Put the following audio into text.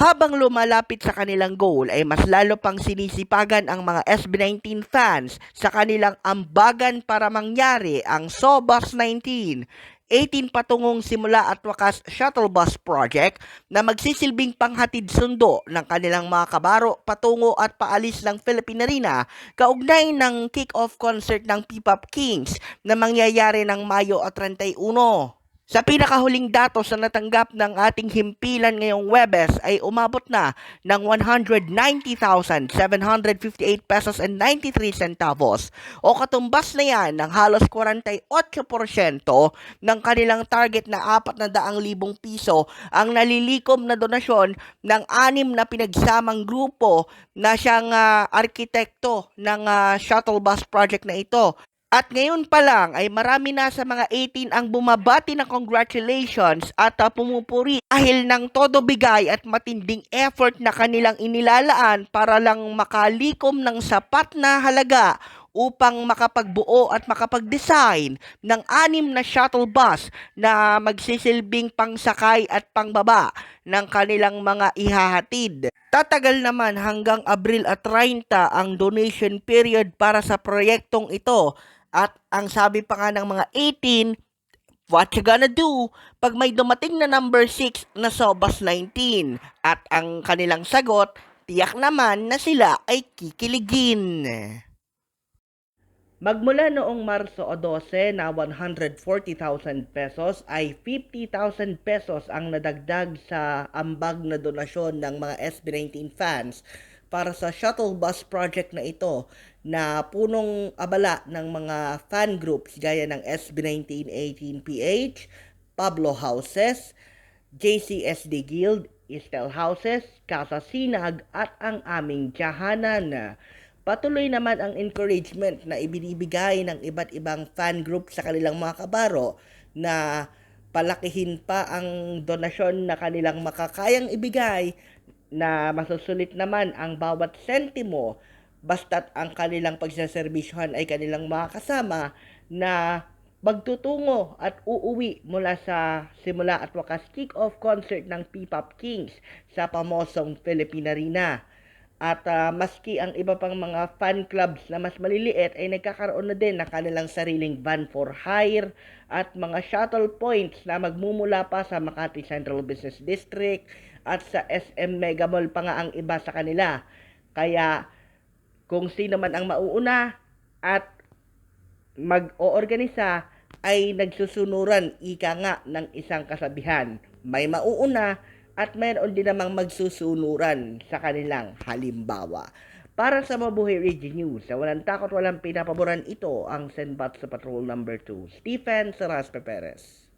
Habang lumalapit sa kanilang goal ay mas lalo pang sinisipagan ang mga SB19 fans sa kanilang ambagan para mangyari ang Sobas 19. 18 patungong simula at wakas shuttle bus project na magsisilbing panghatid sundo ng kanilang mga kabaro patungo at paalis ng Philippine Arena kaugnay ng kick-off concert ng P-Pop Kings na mangyayari ng Mayo at 31. Sa pinakahuling datos na natanggap ng ating himpilan ngayong Webes ay umabot na ng 190,758 pesos and 93 centavos o katumbas na yan ng halos 48% ng kanilang target na 400,000 piso ang nalilikom na donasyon ng anim na pinagsamang grupo na siyang ah, arkitekto ng ah, shuttle bus project na ito. At ngayon pa lang ay marami na sa mga 18 ang bumabati ng congratulations at uh, pumupuri dahil ng todo bigay at matinding effort na kanilang inilalaan para lang makalikom ng sapat na halaga upang makapagbuo at makapag-design ng anim na shuttle bus na magsisilbing pangsakay at pangbaba ng kanilang mga ihahatid. Tatagal naman hanggang Abril at 30 ang donation period para sa proyektong ito at ang sabi pa nga ng mga 18, what you gonna do pag may dumating na number 6 na Sobas 19? At ang kanilang sagot, tiyak naman na sila ay kikiligin. Magmula noong Marso 12 na 140,000 pesos ay 50,000 pesos ang nadagdag sa ambag na donasyon ng mga SB19 fans para sa shuttle bus project na ito na punong abala ng mga fan groups gaya ng SB1918PH, Pablo Houses, JCSD Guild, Estel Houses, Casa Sinag at ang aming Jahanan. Patuloy naman ang encouragement na ibinibigay ng iba't ibang fan group sa kanilang mga kabaro na palakihin pa ang donasyon na kanilang makakayang ibigay na masusulit naman ang bawat sentimo basta't ang kanilang pagsaservisyohan ay kanilang makakasama na magtutungo at uuwi mula sa simula at wakas kick-off concert ng P-Pop Kings sa pamosong Philippine Arena. At ah, maski ang iba pang mga fan clubs na mas maliliit ay nagkakaroon na din ng kanilang sariling van for hire at mga shuttle points na magmumula pa sa Makati Central Business District at sa SM Mega Mall pa nga ang iba sa kanila. Kaya kung sino man ang mauuna at mag-oorganisa ay nagsusunuran ika nga ng isang kasabihan. May mauuna at mayroon din namang magsusunuran sa kanilang halimbawa. Para sa Mabuhay Region News, sa walang takot walang pinapaboran ito ang Senbat sa Patrol Number 2, Stephen Saraspe Perez.